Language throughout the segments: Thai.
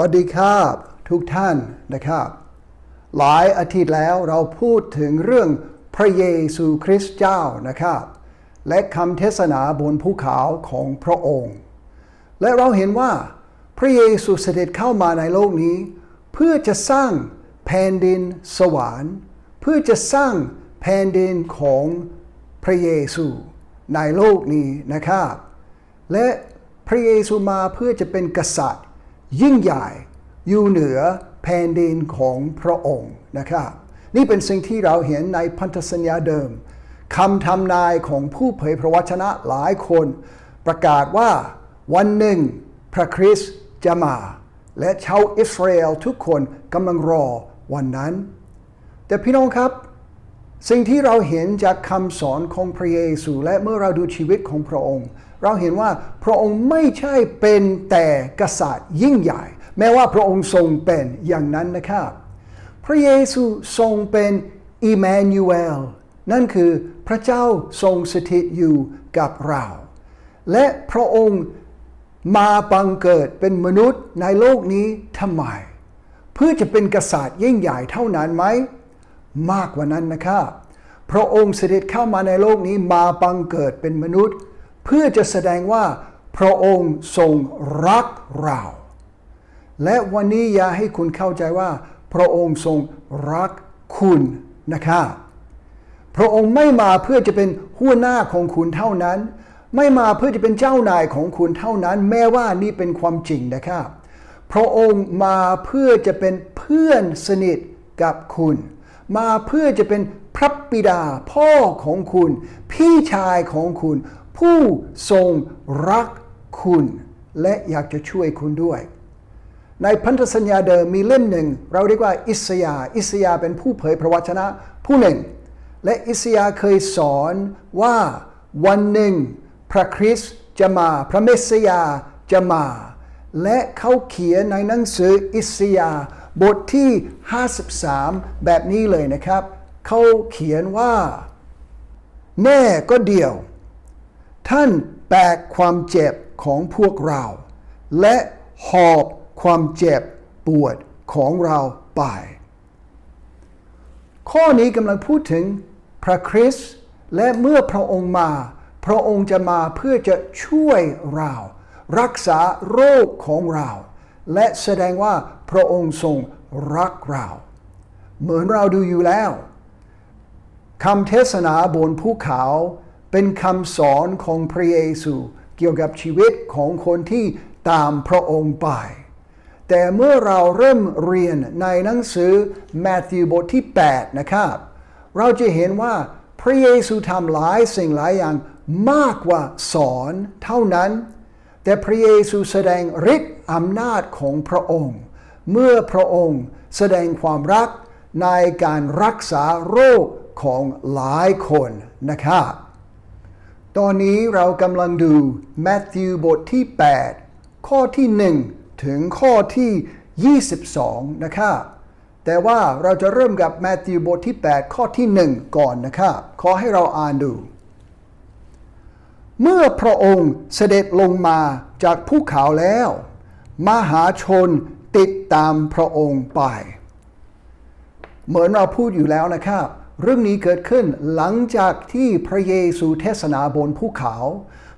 วัสดีครับทุกท่านนะครับ หลายอาทิตย์แล้วเราพูดถึงเรื่องพระเยซูคริสต์เจ้านะครับ และคำเทศนาบนภูเขาของพระองค์ และเราเห็นว่าพระเยซูเสด็จเข้ามาในโลกนี้ เพื่อจะสร้างแผ่นดินสวรรค์ เพื่อจะสร้างแผ่นดินของพระเยซูในโลกนี้นะครับ และพระเยซูมาเพื่อจะเป็นกษัตริย์ ยิ่งใหญ่อยู่เหนือแผ่นดินของพระองค์นะครับ นี่เป็นสิ่งที่เราเห็นในพันธสัญญาเดิมคำทำนายของผู้เผยพระวจนะหลายคนประกาศว่าวันหนึ่งพระคริสต์จะมา และชาวอิสราเอลทุกคนกำลังรอวันนั้น แต่พี่น้องครับ สิ่งที่เราเห็นจากคำสอนของพระเยซู และเมื่อเราดูชีวิตของพระองค์ เราเห็นว่าพระองค์ไม่ใช่เป็นแต่กษัตริย์ยิ่งใหญ่ แม้ว่าพระองค์ทรงเป็นอย่างนั้นนะครับ พระเยซูทรงเป็นอิม a นูเอลนั่นคือพระเจ้าทรงสถิตอยู่กับเรา และพระองค์มาบังเกิดเป็นมนุษย์ในโลกนี้ทำไม เพื่อจะเป็นกษัตริย์ยิ่งใหญ่เท่านั้นไหม มากกว่านั้นนะครับ พระองค์เสด็จเข้ามาในโลกนี้มาบังเกิดเป็นมนุษย์ เพื่อจะแสดงว่า พระองค์ทรงรักเรา และวันนี้อยากให้คุณเข้าใจว่า พระองค์ทรงรักคุณนะครับพระองค์ไม่มาเพื่อจะเป็นหัวหน้าของคุณเท่านั้น ไม่มาเพื่อจะเป็นเจ้านายของคุณเท่านั้น แม้ว่านี่เป็นความจริงนะครับพระองค์มาเพื่อจะเป็นเพื่อนสนิทกับคุณ มาเพื่อจะเป็นพระบิดาพ่อของคุณ พี่ชายของคุณ ผู้ทรงรักคุณ และอยากจะช่วยคุณด้วย ในพันธสัญญาเดิมมีเล่มหนึ่ง เราเรียกว่าอิสยา อิสยาเป็นผู้เผยพระวจนะผู้หนึ่ง และอิสยาเคยสอนว่าวันหนึ่ง พระคริสต์จะมาพระเมสสยาจะมา และเขาเขียนในหนังสืออิสยาบทที่ 53 แบบนี้เลยนะครับ เขาเขียนว่า แน่ก็เดียว ท่านแบกความเจ็บของพวกเรา และหอบความเจ็บปวดของเราไป ข้อนี้กำลังพูดถึงพระคริสต์และเมื่อพระองค์มา พระองค์จะมาเพื่อจะช่วยเรา รักษาโรคของเรา และแสดงว่าพระองค์ทรงรักเรา เหมือนเราดูอยู่แล้วคำเทศนาบนภูเขา เป็นคำสอนของพระเยซู เกี่ยวกับชีวิตของคนที่ตามพระองค์ไป แต่เมื่อเราเริ่มเรียนในหนังสือแมทธิวบทที่ 8 นะครับ เราจะเห็นว่าพระเยซูทำหลายสิ่งหลายอย่างมากกว่าสอนเท่านั้น แต่พระเยซูแสดงฤทธิ์อำนาจของพระองค์ เมื่อพระองค์แสดงความรักในการรักษาโรคของหลายคนนะครับ ตอนนี้เรากำลังดูแมทธิวบทที่ 8 ข้อที่ 1 ถึงข้อที่ 22 นะครับแต่ว่าเราจะเริ่มกับแมทธิวบทที่ 8 ข้อที่ 1 ก่อนนะครับขอให้เราอ่านดู เมื่อพระองค์เสด็จลงมาจากภูเขาแล้ว มหาชนติดตามพระองค์ไป เหมือนเราพูดอยู่แล้วนะครับ เรื่องนี้เกิดขึ้นหลังจากที่พระเยซูเทศนาบนภูเขา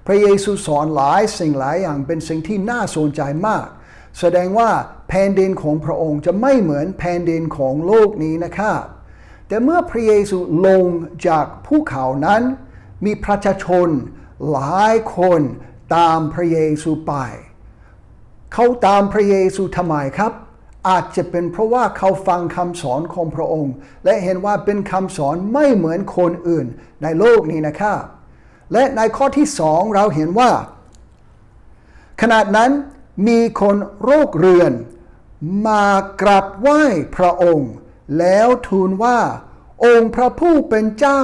พระเยซูสอนหลายสิ่งหลายอย่างเป็นสิ่งที่น่าสนใจมาก แสดงว่าแผ่นดินของพระองค์จะไม่เหมือนแผ่นดินของโลกนี้นะครับแต่เมื่อพระเยซูลงจากภูเขานั้น มีประชาชนหลายคนตามพระเยซูไป เขาตามพระเยซูทำไมครับ อาจจะเป็นเพราะว่าเขาฟังคำสอนของพระองค์ และเห็นว่าเป็นคำสอนไม่เหมือนคนอื่นในโลกนี้นะครับและในข้อที่สองเราเห็นว่า ขณะนั้นมีคนโรคเรือน มากราบไหว้พระองค์ แล้วทูลว่า องค์พระผู้เป็นเจ้า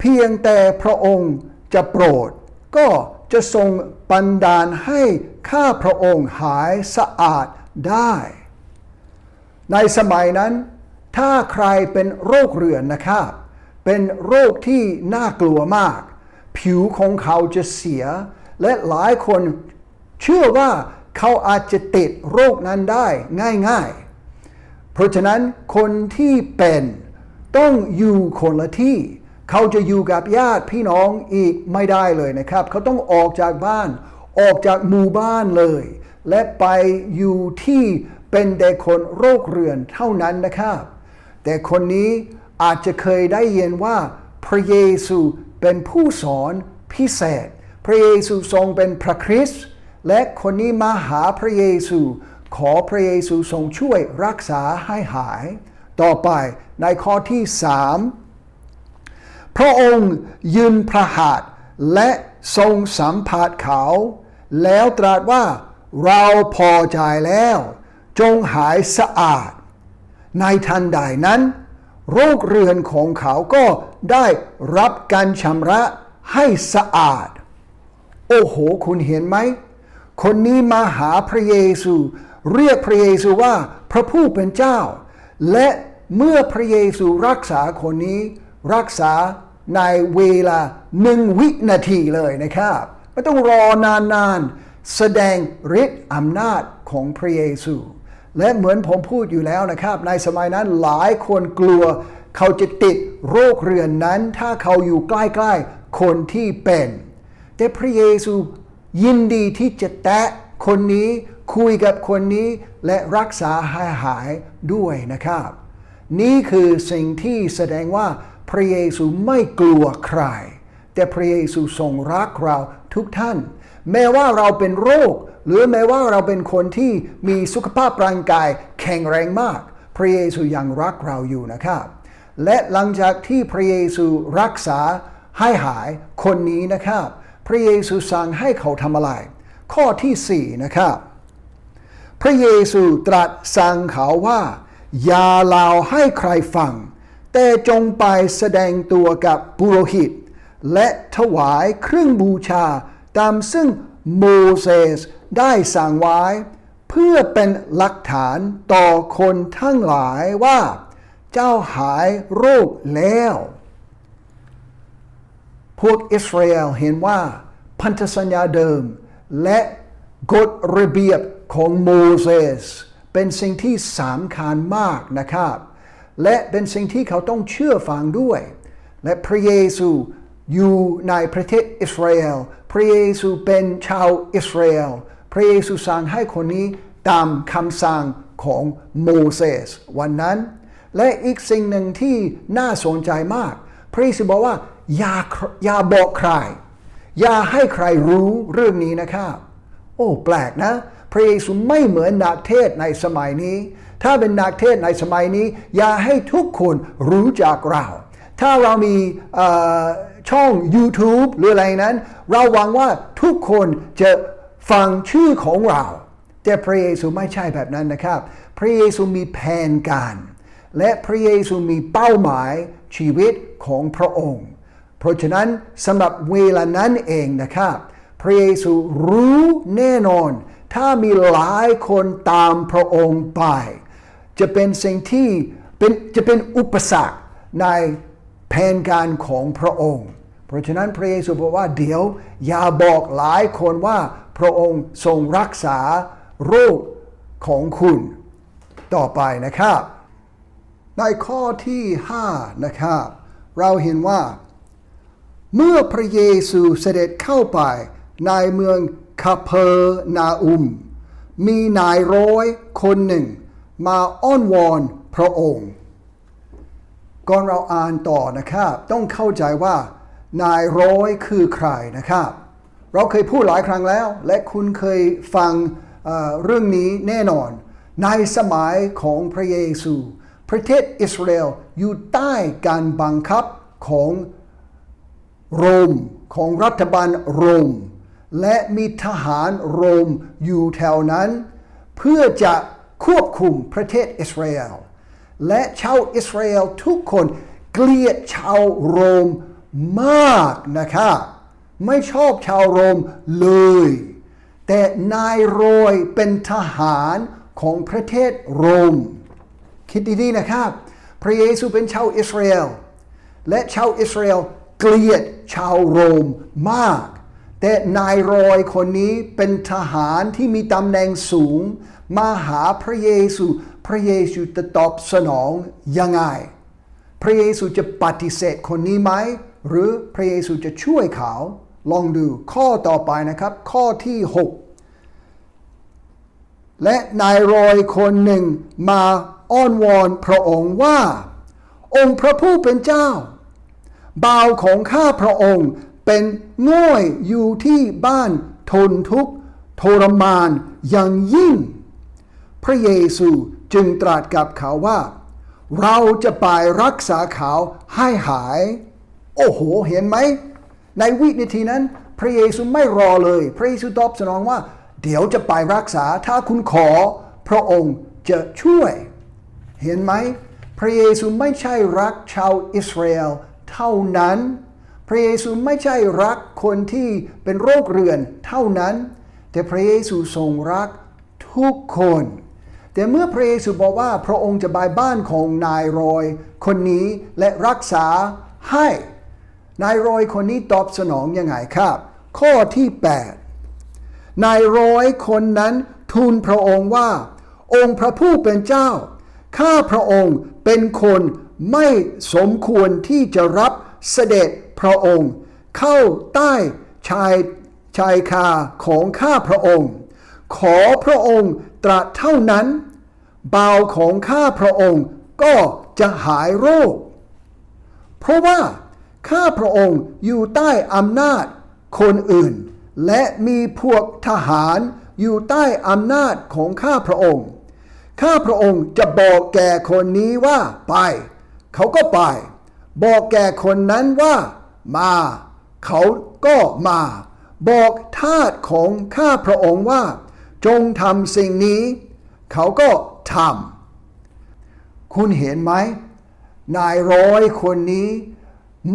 เพียงแต่พระองค์จะโปรด ก็จะทรงบันดาลให้ข้าพระองค์หายสะอาดได้ ในสมัยนั้น ถ้าใครเป็นโรคเรื้อนนะครับ เป็นโรคที่น่ากลัวมาก ผิวของเขาจะเสีย และหลายคนเชื่อว่าเขาอาจจะติดโรคนั้นได้ง่ายๆ เพราะฉะนั้นคนที่เป็นต้องอยู่คนละที่ เขาจะอยู่กับญาติพี่น้องอีกไม่ได้เลยนะครับ เขาต้องออกจากบ้าน ออกจากหมู่บ้านเลย และไปอยู่ที่ เป็นแต่คนโรคเรือนเท่านั้นนะครับ แต่คนนี้อาจจะเคยได้ยินว่าพระเยซูเป็นผู้สอนพิเศษ พระเยซูทรงเป็นพระคริสต์และคนนี้มาหาพระเยซู ขอพระเยซูทรงช่วยรักษาให้หาย ต่อไปในข้อที่สามพระองค์ยืนพระหัตถ์และทรงสัมผัสเขา แล้วตรัสว่าเราพอใจแล้ว จงหายสะอาด ในทันใดนั้น โรคเรือนของเขาก็ได้รับการชำระให้สะอาด โอ้โห คุณเห็นไหม คนนี้มาหาพระเยซู เรียกพระเยซูว่าพระผู้เป็นเจ้า และเมื่อพระเยซูรักษาคนนี้ รักษาในเวลาหนึ่งวินาทีเลยนะครับไม่ต้องรอนานๆ แสดงฤทธิ์อำนาจของพระเยซู และเหมือนผมพูดอยู่แล้วนะครับ ในสมัยนั้นหลายคนกลัว เขาจะติดโรคเรือนนั้น ถ้าเขาอยู่ใกล้ๆคนที่เป็น แต่พระเยซูยินดีที่จะแตะคนนี้คุยกับคนนี้และรักษาหายหายด้วยนะครับ นี่คือสิ่งที่แสดงว่าพระเยซูไม่กลัวใคร แต่พระเยซูทรงรักเราทุกท่าน แม้ว่าเราเป็นโรค หรือแม้ว่าเราเป็นคนที่มีสุขภาพร่างกายแข็งแรงมาก พระเยซูยังรักเราอยู่นะครับ และหลังจากที่พระเยซูรักษาให้หายคนนี้นะครับ พระเยซูสั่งให้เขาทำอะไร ข้อที่4นะครับพระเยซูตรัสสั่งเขาว่า อย่าเล่าให้ใครฟัง แต่จงไปแสดงตัวกับปุโรหิต และถวายเครื่องบูชา ตามซึ่งโมเสสได้สั่งไว้ เพื่อเป็นหลักฐานต่อคนทั้งหลายว่า เจ้าหายโรคแล้ว พวกอิสราเอลเห็นว่า พันธสัญญาเดิม และกฎระเบียบของโมเสสเป็นสิ่งที่สำคัญมากนะครับ และเป็นสิ่งที่เขาต้องเชื่อฟังด้วย และพระเยซูอยู่ในประเทศอิสราเอล ระเยซูเป็นชาวอิสราเอล พระเยซูสั่งให้คนนี้ตามคำสั่งของโมเสสวันนั้น และอีกสิ่งหนึ่งที่น่าสนใจมาก พระเยซูบอกว่าอย่าอย่าบอกใคร อย่าให้ใครรู้เรื่องนี้นะครับโอ้แปลกนะ พระเยซูไม่เหมือนนักเทศในสมัยนี้ ถ้าเป็นนักเทศในสมัยนี้ อย่าให้ทุกคนรู้จักเรา ถ้าเรามี ช่อง YouTube หรืออะไรนั้น เราหวังว่าทุกคนจะฟังชื่อของเรา แต่พระเยซูไม่ใช่แบบนั้นนะครับ พระเยซูมีแผนการ และพระเยซูมีเป้าหมายชีวิตของพระองค์ เพราะฉะนั้นสำหรับเวลานั้นเองนะครับ พระเยซูรู้แน่นอน ถ้ามีหลายคนตามพระองค์ไป จะเป็นสิ่งที่เป็นจะเป็นอุปสรรคในแผนการของพระองค์ เพราะฉะนั้นพระเยซูบอกว่าเดี๋ยวอย่าบอกหลายคนว่าพระองค์ทรงรักษาโรคของคุณต่อไปนะครับ ในข้อที่ 5 นะครับ เราเห็นว่า เมื่อพระเยซูเสด็จเข้าไปในเมืองคาเพอร์นาอุม มีนายร้อยคนหนึ่ง มาอ้อนวอนพระองค์ ก่อนเราอ่านต่อนะครับ ต้องเข้าใจว่า นายร้อยคือใครนะครับ เราเคยพูดหลายครั้งแล้ว และคุณเคยฟังเเรื่องนี้แน่นอน ในสมัยของพระเยซู ประเทศอิสราเอลอยู่ใต้การบังคับของโรมของรัฐบาลโรม และมีทหารโรมอยู่แถวนั้น เพื่อจะควบคุมประเทศอิสราเอลและชาวอิสราเอลทุกคนเกลียดชาวโรม มากนะครับไม่ชอบชาวโรมเลย แต่นายโรยเป็นทหารของประเทศโรม คิดดีๆนะครับ พระเยซูเป็นชาวอิสราเอลและชาวอิสราเอลเกลียดชาวโรมมาก แต่นายรอยคนนี้เป็นทหารที่มีตำแหน่งสูง มาหาพระเยซู พระเยซูจะตอบสนองยังไง พระเยซูจะปฏิเสธคนนี้ไหม หรือพระเยซูจะช่วยเขาลองดูข้อต่อไปนะครับ ข้อที่ 6 และนายรอยคนหนึ่งมาอ้อนวอนพระองค์ว่า องค์พระผู้เป็นเจ้าบ่าวของข้าพระองค์เป็นง่อยอยู่ที่บ้านทนทุกข์ทรมานอย่างยิ่ง พระเยซูจึงตรัสกับเขาว่า เราจะไปรักษาเขาให้หาย โอ้โห เห็นไหม ในวินาทีนั้น พระเยซูไม่รอเลย พระเยซูตอบสนองว่า เดี๋ยวจะไปรักษาถ้าคุณขอพระองค์จะช่วย เห็นไหม พระเยซูไม่ใช่รักชาวอิสราเอลเท่านั้น พระเยซูไม่ใช่รักคนที่เป็นโรคเรื้อนเท่านั้น แต่พระเยซูทรงรักทุกคน แต่เมื่อพระเยซูบอกว่าพระองค์จะไปบ้านของนายรอย คนนี้และรักษาให้ นายรอยคนนี้ตอบสนองยังไงครับ ข้อที่ 8 นายร้อยคนนั้นทูลพระองค์ว่า องค์พระผู้เป็นเจ้า ข้าพระองค์เป็นคนไม่สมควรที่จะรับเสด็จพระองค์ เข้าใต้ชายชายคาของข้าพระองค์ ขอพระองค์ตรัสเท่านั้นเบาของข้าพระองค์ก็จะหายโรค เพราะว่า ข้าพระองค์อยู่ใต้อำนาจคนอื่น และมีพวกทหารอยู่ใต้อำนาจของข้าพระองค์ ข้าพระองค์จะบอกแก่คนนี้ว่าไป เขาก็ไป บอกแก่คนนั้นว่า มา เขาก็มา บอกทาสของข้าพระองค์ว่า จงทำสิ่งนี้ เขาก็ทำคุณเห็นไหมนายร้อยคนนี้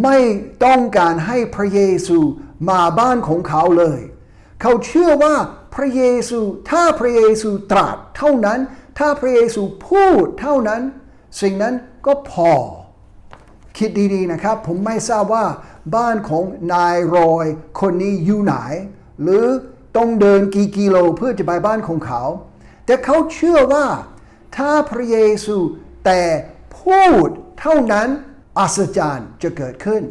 ไม่ต้องการให้พระเยซูมาบ้านของเขาเลย เขาเชื่อว่าพระเยซูถ้าพระเยซูตรัสเท่านั้น ถ้าพระเยซูพูดเท่านั้น สิ่งนั้นก็พอ คิดดีๆนะครับ ผมไม่ทราบว่าบ้านของนายรอยคนนี้อยู่ไหน หรือต้องเดินกี่กิโลเพื่อจะไปบ้านของเขา แต่เขาเชื่อว่าถ้าพระเยซูแต่พูดเท่านั้น อัศจรรย์จะเกิดขึ้น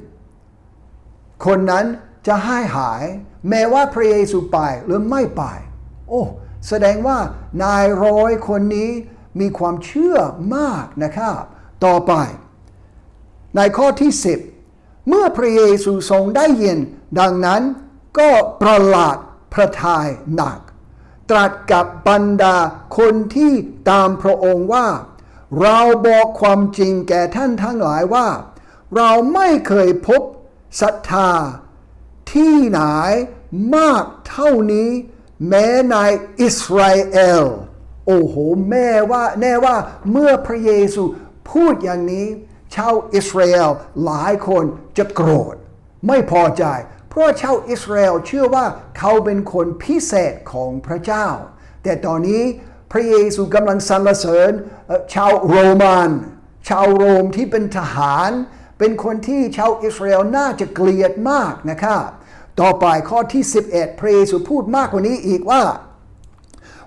คนนั้นจะให้หาย แม้ว่าพระเยซูไปหรือไม่ไป โอ้แสดงว่านายร้อยคนนี้มีความเชื่อมากนะครับ ต่อไป ในข้อที่ 10 เมื่อพระเยซูทรงได้ยิน ดังนั้นก็ประหลาดพระทัยหนัก ตรัสกับบรรดาคนที่ตามพระองค์ว่า เราบอกความจริงแก่ท่านทั้งหลายว่า เราไม่เคยพบศรัทธา ที่ไหนมากเท่านี้ แม้ในอิสราเอลโอ้โห แม่ว่าแน่ว่าเมื่อพระเยซูพูดอย่างนี้ ชาวอิสราเอลหลายคนจะโกรธ ไม่พอใจ เพราะชาวอิสราเอลเชื่อว่าเขาเป็นคนพิเศษของพระเจ้า แต่ตอนนี้ พระเยซูกำลังสรรเสริญชาวโรมัน ชาวโรมที่เป็นทหาร เป็นคนที่ชาวอิสราเอลน่าจะเกลียดมากนะครับต่อไปข้อที่ 11 พระเยซูพูดมากกว่านี้อีกว่า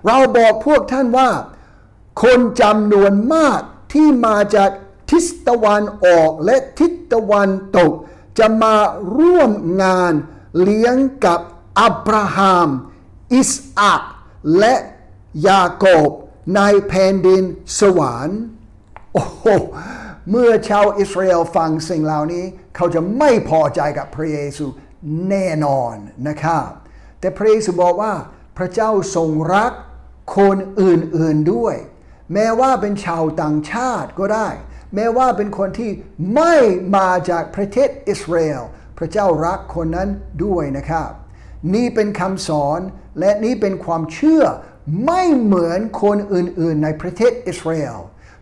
เราบอกพวกท่านว่า คนจำนวนมากที่มาจากทิศตะวันออกและทิศตะวันตก จะมาร่วมงานเลี้ยงกับอับราฮัม อิสอักและ ยาโกบในแผ่นดินสวรรค์โอ้โหเมื่อชาวอิสราเอลฟังสิ่งเหล่านี้ เขาจะไม่พอใจกับพระเยซูแน่นอนนะครับแต่พระเยซูบอกว่าพระเจ้าทรงรักคนอื่นๆด้วย แม้ว่าเป็นชาวต่างชาติก็ได้ แม้ว่าเป็นคนที่ไม่มาจากประเทศอิสราเอลพระเจ้ารักคนนั้นด้วยนะครับ นี่เป็นคำสอนและนี่เป็นความเชื่อ ไม่เหมือนคนอื่นๆในประเทศอิสราเอล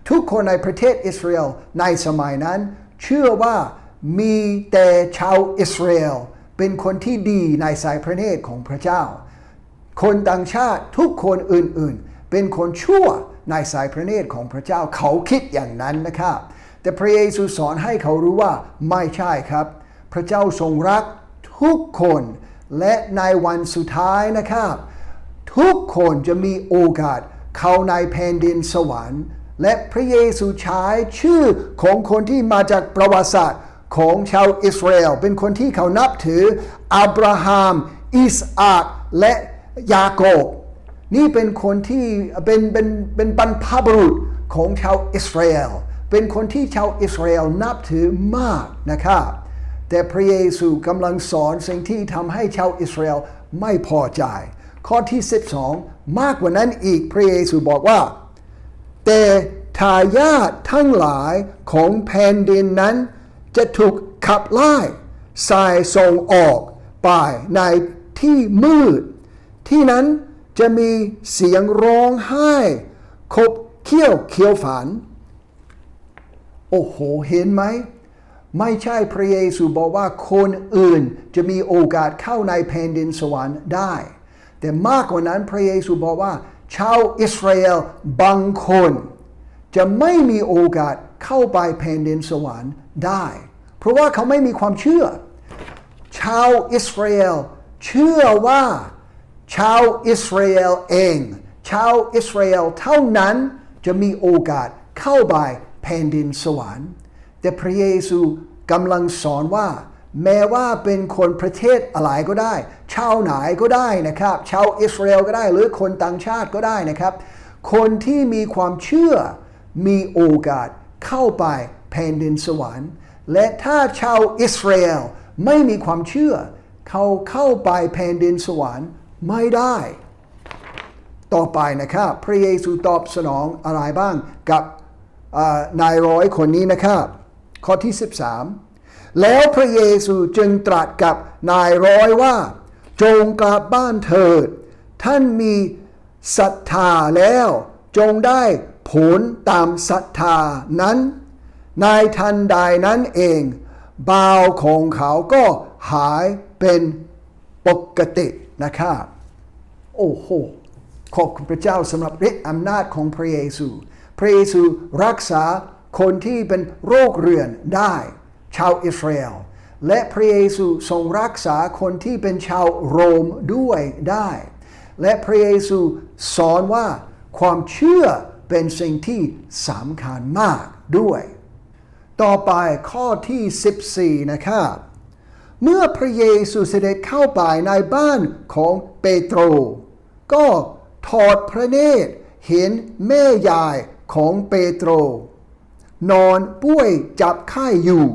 ทุกคนในประเทศอิสราเอลในสมัยนั้น เชื่อว่ามีแต่ชาวอิสราเอลเป็นคนที่ดีในสายพระเนตรของพระเจ้า คนต่างชาติทุกคนอื่นๆ เป็นคนชั่วในสายพระเนตรของพระเจ้าเขาคิดอย่างนั้นนะครับ แต่พระเยซูสอนให้เขารู้ว่าไม่ใช่ครับ พระเจ้าทรงรักทุกคนและในวันสุดท้ายนะครับ ทุกคนจะมีโอกาสเข้าในแผ่นดินสวรรค์ และพระเยซูใช้ชื่อของคนที่มาจากประวัติศาสตร์ของชาวอิสราเอลเป็นคนที่เขานับถืออับราฮัมอิสอักและยาโกบนี่เป็นคนที่เป็นเป็นเป็นบรรพบุรุษของชาวอิสราเอลเป็นคนที่ชาวอิสราเอลนับถือมากนะครับแต่พระเยซูกำลังสอนสิ่งที่ทำให้ชาวอิสราเอลไม่พอใจ ข้อที่ 12 มากกว่านั้นอีกพระเยซูบอกว่า แต่ทายาททั้งหลายของแผ่นดินนั้น จะถูกขับไล่สายส่งออกไปในที่มืด ที่นั้นจะมีเสียงร้องไห้ขบเคี้ยวเคี้ยวฝัน โอ้โห เห็นไหม ไม่ใช่พระเยซูบอกว่าคนอื่นจะมีโอกาสเข้าในแผ่นดินสวรรค์ได้ แต่มากกว่านั้นพระเยซูบอกว่า ชาวอิสราเอลบางคน จะไม่มีโอกาสเข้าไปแผ่นดินสวรรค์ได้ เพราะว่าเขาไม่มีความเชื่อ ชาวอิสราเอลเชื่อว่า ชาวอิสราเอลเอง ชาวอิสราเอลเท่านั้นจะมีโอกาสเข้าไปแผ่นดินสวรรค์ แต่พระเยซูกำลังสอนว่า แม้ว่าเป็นคนประเทศอะไรก็ได้ ชาวไหนก็ได้นะครับ ชาวอิสราเอลก็ได้หรือคนต่างชาติก็ได้นะครับ คนที่มีความเชื่อมีโอกาสเข้าไปแผ่นดินสวรรค์ และถ้าชาวอิสราเอลไม่มีความเชื่อ เขาเข้าไปแผ่นดินสวรรค์ไม่ได้ ต่อไปนะครับ พระเยซูตอบสนองอะไรบ้างกับนายร้อยคนนี้นะครับ ข้อที่ 13 แล้วพระเยซูจึงตรัสกับนายร้อยว่า จงกลับบ้านเถิด ท่านมีศรัทธาแล้ว จงได้ผลตามศรัทธานั้น นายทันใดนั้นเองบ่าวของเขาก็หายเป็นปกตินะครับโอ้โหขอบคุณพระเจ้าสำหรับฤทธิ์อำนาจของพระเยซู พระเยซูรักษาคนที่เป็นโรคเรื้อนได้ ชาวอิสราเอลและพระเยซูทรงรักษาคนที่เป็นชาวโรมด้วยได้ และพระเยซูสอนว่าความเชื่อเป็นสิ่งที่สำคัญมากด้วย ต่อไปข้อที่ 14 นะครับ เมื่อพระเยซูเสด็จเข้าไปในบ้านของเปโตร ก็ถอดพระเนตรเห็นแม่ยายของเปโตร นอนป่วยจับไข้อยู่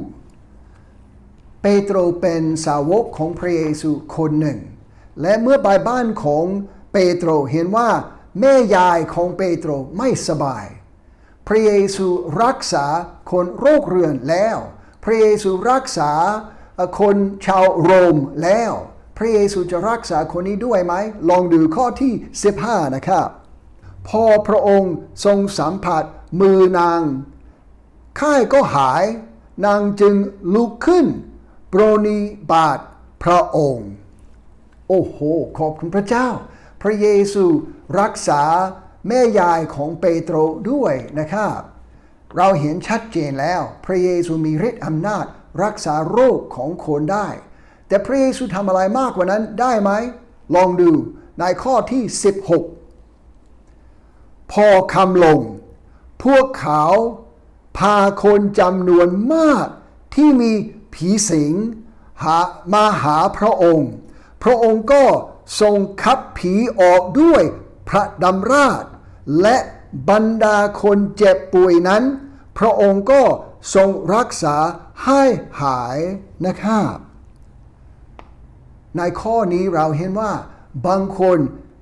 โตรเป็นสาวกของพระเยซูคนหนึ่ง และเมื่อไปบ้านของเปโตรเห็นว่าแม่ยายของเปโตรไม่สบาย พระเยซูรักษาคนโรคเรื้อนแล้ว พระเยซูรักษาคนชาวโรมแล้ว พระเยซูจะรักษาคนนี้ด้วยไหม ลองดูข้อที่ 15 นะครับ พอพระองค์ทรงสัมผัสมือนางข้ายก็หาย นางจึงลุกขึ้น โปรนิบาตพระองค์ โอ้โห ขอบคุณพระเจ้า พระเยซูรักษาแม่ยายของเปโตรด้วยนะครับ เราเห็นชัดเจนแล้ว พระเยซูมีฤทธิ์อำนาจรักษาโรคของคนได้ แต่พระเยซูทำอะไรมากกว่านั้นได้ไหม ลองดูในข้อที่ 16 พอคำลง พวกเขาพาคนจำนวนมากที่มี ผีสิงหามาหาพระองค์ พระองค์ก็ทรงขับผีออกด้วยพระดำราช และบรรดาคนเจ็บป่วยนั้น พระองค์ก็ทรงรักษาให้หายนะครับในข้อนี้เราเห็นว่า บางคน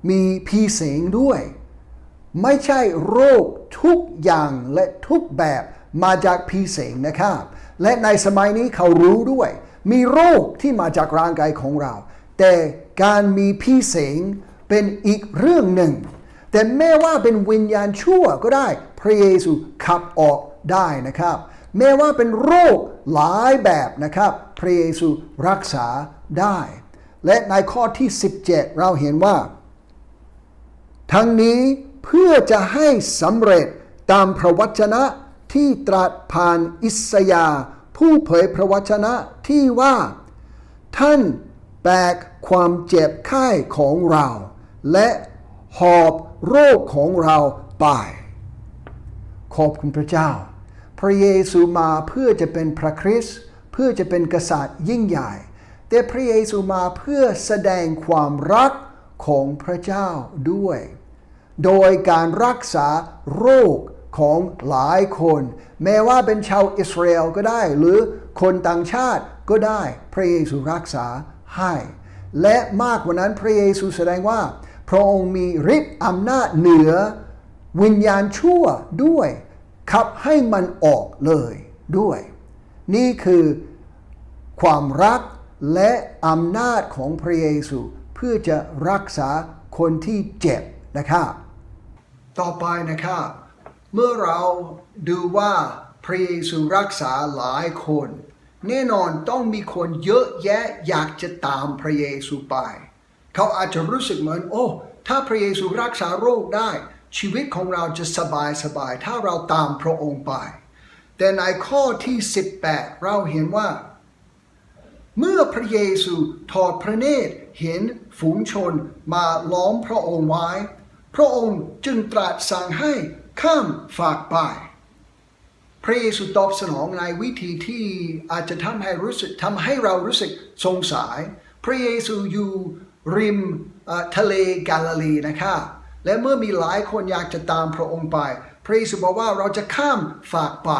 มีผีสิงด้วย ไม่ใช่โรคทุกอย่างและทุกแบบมาจากผีสิงนะครับ และในสมัยนี้เขารู้ด้วย มีโรคที่มาจากร่างกายของเรา แต่การมีผีสิงเป็นอีกเรื่องหนึ่ง แต่แม้ว่าเป็นวิญญาณชั่วก็ได้ พระเยซูขับออกได้นะครับ แม้ว่าเป็นโรคหลายแบบนะครับ พระเยซูรักษาได้ และในข้อที่ 17 เราเห็นว่า ทั้งนี้เพื่อจะให้สำเร็จตามพระวจนะ ที่ตรัสผ่านอิสยาผู้เผยพระวจนะที่ว่า ท่านแบกความเจ็บไข้ของเรา และหอบโรคของเราไป ขอบคุณพระเจ้า พระเยซูมาเพื่อจะเป็นพระคริสต์เพื่อจะเป็นกษัตริย์ยิ่งใหญ่ แต่พระเยซูมาเพื่อแสดงความรักของพระเจ้าด้วย โดยการรักษาโรค ของหลายคน แม้ว่าเป็นชาวอิสราเอลก็ได้ หรือคนต่างชาติก็ได้ พระเยซูรักษาให้ และมากกว่านั้นพระเยซูแสดงว่า พระองค์มีฤทธิ์อำนาจเหนือ วิญญาณชั่วด้วยขับให้มันออกเลยด้วย นี่คือความรักและอำนาจของพระเยซู เพื่อจะรักษาคนที่เจ็บนะครับต่อไปนะครับ เมื่อเราดูว่าพระเยซูรักษาหลายคน แน่นอนต้องมีคนเยอะแยะอยากจะตามพระเยซูไป เขาอาจจะรู้สึกเหมือน โอ้ ถ้าพระเยซูรักษาโรคได้ ชีวิตของเราจะสบายสบายถ้าเราตามพระองค์ไป แต่ในข้อที่ 18 เราเห็นว่า เมื่อพระเยซูทอดพระเนตรเห็นฝูงชนมาล้อมพระองค์ไว้ พระองค์จึงตรัสสั่งให้ ข้ามฝากไป พระเยซูตอบสนองในวิธีที่อาจจะทำให้รู้สึกทำให้เรารู้สึกสงสัย พระเยซูอยู่ริมทะเลกาลิลีนะครับและเมื่อมีหลายคนอยากจะตามพระองค์ไป พระเยซูบอกว่าเราจะข้ามฝากไป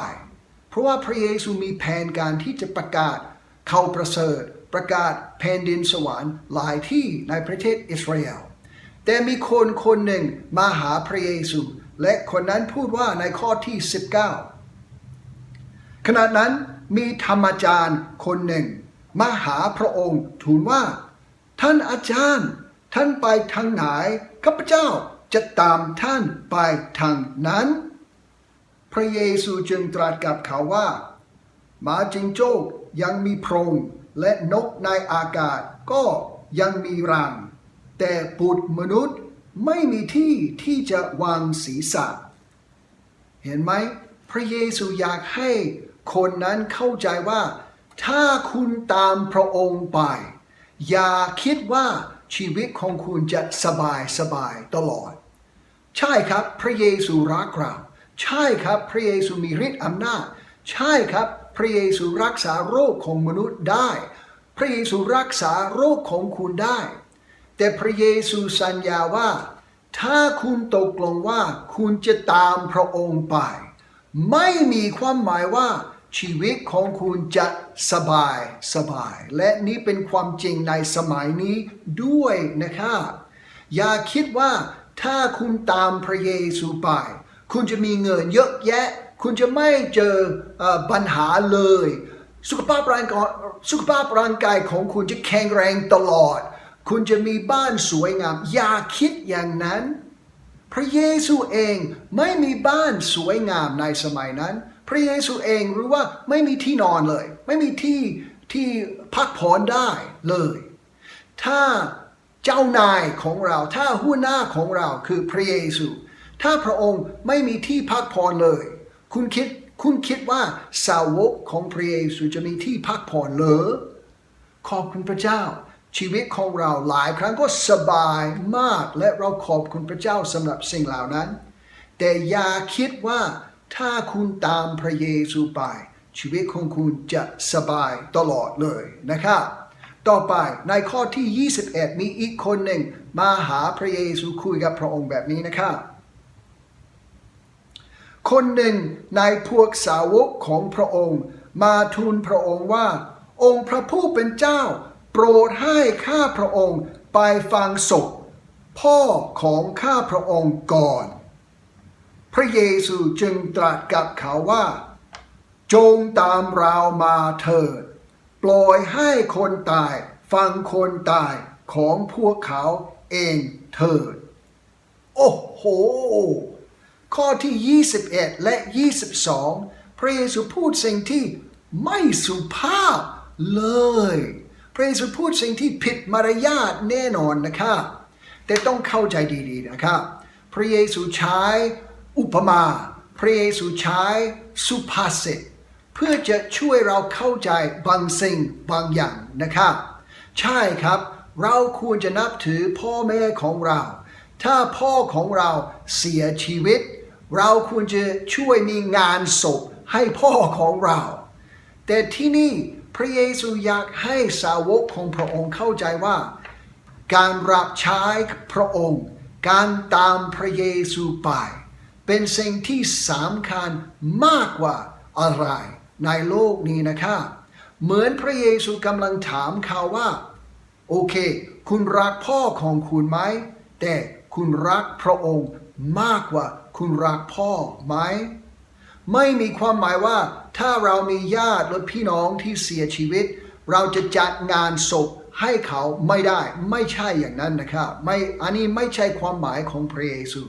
เพราะว่าพระเยซูมีแผนการที่จะประกาศเขาประเสริฐ ประกาศแผ่นดินสวรรค์หลายที่ในประเทศอิสราเอลแต่มีคนคนหนึ่งมาหาพระเยซู และคนนั้นพูดว่าในข้อที่ 19 ขณะนั้นมีธรรมจารย์คนหนึ่ง มาหาพระองค์ทูลว่า ท่านอาจารย์ ท่านไปทางไหนข้าพเจ้าจะตามท่านไปทางนั้น พระเยซูจึงตรัสกับเขาว่าหมาจิงโจ้ยังมีโพรงและนกในอากาศก็ยังมีรัง แต่ปุตมนุษย์ ไม่มีที่ที่จะวางศีรษะ เห็นไหมพระเยซูอยากให้คนนั้นเข้าใจว่า ถ้าคุณตามพระองค์ไป อย่าคิดว่าชีวิตของคุณจะสบายสบายตลอด ใช่ครับพระเยซูรักเราใช่ครับพระเยซูมีฤทธิ์อำนาจ ใช่ครับพระเยซูรักษาโรคของมนุษย์ได้ พระเยซูรักษาโรคของคุณได้ แต่พระเยซูสัญญาว่า ถ้าคุณตกลงว่าคุณจะตามพระองค์ไป ไม่มีความหมายว่าชีวิตของคุณจะสบายสบาย และนี่เป็นความจริงในสมัยนี้ด้วยนะครับ อย่าคิดว่าถ้าคุณตามพระเยซูไป คุณจะมีเงินเยอะแยะ คุณจะไม่เจอเอ่อปัญหาเลย สุขภาพร่างกายสุขภาพร่างกายของคุณจะแข็งแรงตลอด คุณจะมีบ้านสวยงาม อย่าคิดอย่างนั้น พระเยซูเองไม่มีบ้านสวยงามในสมัยนั้น พระเยซูเองรู้ว่าไม่มีที่นอนเลย ไม่มีที่ที่พักผ่อนได้เลย ถ้าเจ้านายของเรา ถ้าหัวหน้าของเราคือพระเยซู ถ้าพระองค์ไม่มีที่พักผ่อนเลย คุณคิดคุณคิดว่าสาวกของพระเยซูจะมีที่พักผ่อนเหรอขอบคุณพระเจ้า ชีวิตของเราหลายครั้งก็สบายมากและเราขอบคุณพระเจ้าสำหรับสิ่งเหล่านั้น แต่อย่าคิดว่าถ้าคุณตามพระเยซูไป ชีวิตของคุณจะสบายตลอดเลยนะครับต่อไปในข้อที่ 21 มีอีกคนหนึ่งมาหาพระเยซูคุยกับพระองค์แบบนี้นะครับ คนหนึ่งในพวกสาวกของพระองค์ มาทูลพระองค์ว่า องค์พระผู้เป็นเจ้า ปรดให้ข้าพระองค์ไปฟังศพพ่อของข้าพระองค์ก่อน พระเยซูจึงตรัสกับเขาว่า จงตามเรามาเถิด ปล่อยให้คนตายฟังคนตายของพวกเขาเองเถิด โอ้โห ข้อที่ 21 และ 22 พระเยซูพูดสิ่งที่ไม่สุภาพเลย พระเยซูพูดสิ่งที่ผิดมารยาทแน่นอนนะครับแต่ต้องเข้าใจดีๆนะครับพระเยซูใช้อุปมา พระเยซูใช้สุภาษิตเพื่อจะช่วยเราเข้าใจบางสิ่งบางอย่างนะครับใช่ครับ เราควรจะนับถือพ่อแม่ของเรา ถ้าพ่อของเราเสียชีวิต เราควรจะช่วยมีงานศพให้พ่อของเรา แต่ที่นี่ พระเยซูอยากให้สาวกของพระองค์เข้าใจว่า การรับใช้พระองค์ การตามพระเยซูไป เป็นสิ่งที่สำคัญมากกว่าอะไรในโลกนี้นะครับเหมือนพระเยซูกำลังถามเขาว่า โอเค คุณรักพ่อของคุณไหม แต่คุณรักพระองค์มากกว่าคุณรักพ่อไหม ไม่มีความหมายว่าถ้าเรามีญาติและพี่น้องที่เสียชีวิต เราจะจัดงานศพให้เขาไม่ได้ไม่ใช่อย่างนั้นนะครับไม่อันนี้ไม่ใช่ความหมายของพระเยซู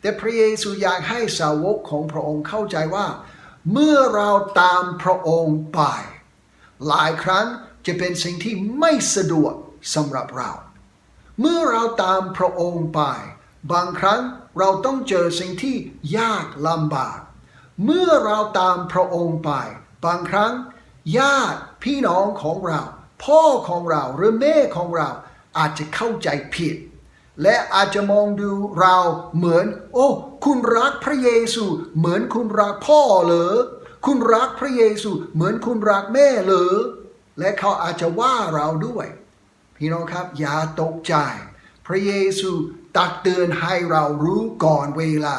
แต่พระเยซูอยากให้สาวกของพระองค์เข้าใจว่า เมื่อเราตามพระองค์ไป หลายครั้งจะเป็นสิ่งที่ไม่สะดวกสำหรับเรา เมื่อเราตามพระองค์ไป บางครั้งเราต้องเจอสิ่งที่ยากลำบาก เมื่อเราตามพระองค์ไป บางครั้ง ญาติพี่น้องของเรา พ่อของเราหรือแม่ของเราอาจจะเข้าใจผิด และอาจจะมองดูเราเหมือน โอ้ คุณรักพระเยซู เหมือนคุณรักพ่อเหรอคุณรักพระเยซู เหมือนคุณรักแม่เหรอและเขาอาจจะว่าเราด้วย พี่น้องครับ อย่าตกใจ พระเยซูตักเตือนให้เรารู้ก่อนเวลา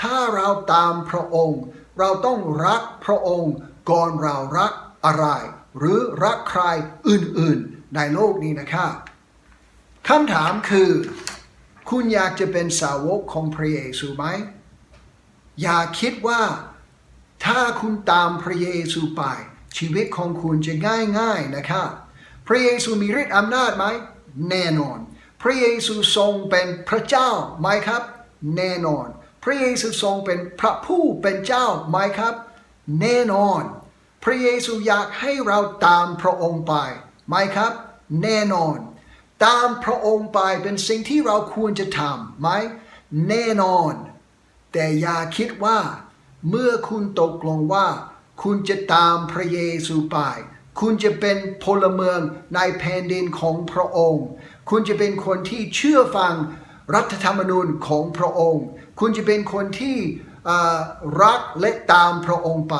ถ้าเราตามพระองค์ เราต้องรักพระองค์ ก่อนเรารักอะไร หรือรักใครอื่นๆ ในโลกนี้นะครับคำถามคือ คุณอยากจะเป็นสาวกของพระเยซูไหม อย่าคิดว่า ถ้าคุณตามพระเยซูไป ชีวิตของคุณจะง่ายๆนะครับพระเยซูมีฤทธิ์อำนาจไหม แน่นอน พระเยซูทรงเป็นพระเจ้าไหมครับ แน่นอน พระเยซูทรงเป็นพระผู้เป็นเจ้าไหมครับ แน่นอน พระเยซูอยากให้เราตามพระองค์ไปไหมครับ แน่นอน ตามพระองค์ไปเป็นสิ่งที่เราควรจะทำไหมแน่นอน แต่อย่าคิดว่า เมื่อคุณตกลงว่า คุณจะตามพระเยซูไป คุณจะเป็นพลเมืองในแผ่นดินของพระองค์ คุณจะเป็นคนที่เชื่อฟังรัฐธรรมนูญของพระองค์คุณจะเป็นคนที่รักและตามพระองค์ไป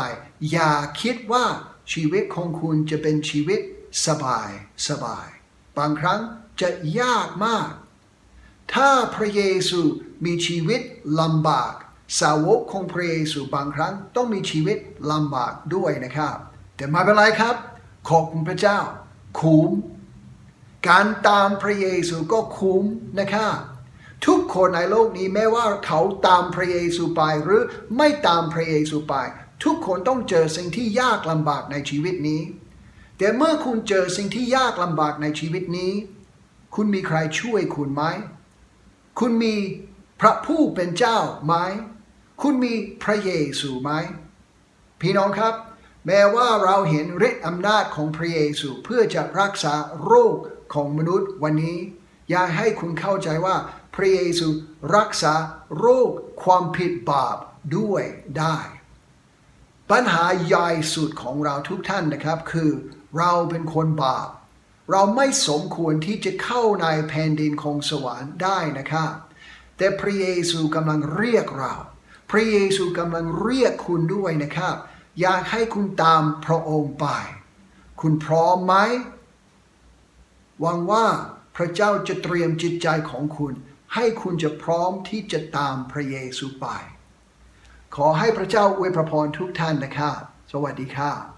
อย่าคิดว่าชีวิตของคุณจะเป็นชีวิตสบายสบาย บางครั้งจะยากมาก ถ้าพระเยซูมีชีวิตลำบาก สาวกของพระเยซูบางครั้งต้องมีชีวิตลำบากด้วยนะครับ แต่ไม่เป็นไรครับ ขอบคุณพระเจ้า คุ้ม การตามพระเยซูก็คุ้มนะครับ ทุกคนในโลกนี้แม้ว่าเขาตามพระเยซูไปหรือไม่ตามพระเยซูไป ทุกคนต้องเจอสิ่งที่ยากลำบากในชีวิตนี้ แต่เมื่อคุณเจอสิ่งที่ยากลำบากในชีวิตนี้ คุณมีใครช่วยคุณไหม คุณมีพระผู้เป็นเจ้าไหม คุณมีพระเยซูไหม พี่น้องครับ แม้ว่าเราเห็นฤทธิ์อำนาจของพระเยซูเพื่อจะรักษาโรคของมนุษย์วันนี้ อยากให้คุณเข้าใจว่าพระเยซูรักษาโรคความผิดบาปด้วยได้ ปัญหาใหญ่สุดของเราทุกท่านนะครับ คือเราเป็นคนบาป เราไม่สมควรที่จะเข้าในแผ่นดินของสวรรค์ได้นะครับแต่พระเยซูกำลังเรียกเรา พระเยซูกำลังเรียกคุณด้วยนะครับ อยากให้คุณตามพระองค์ไป คุณพร้อมไหมหวังว่า ระเจ้าจะเตรียมจิตใจของคุณ ให้คุณจะพร้อมที่จะตามพระเยซูไป ขอให้พระเจ้าอวยพรทุกท่านนะครับ สวัสดีครับ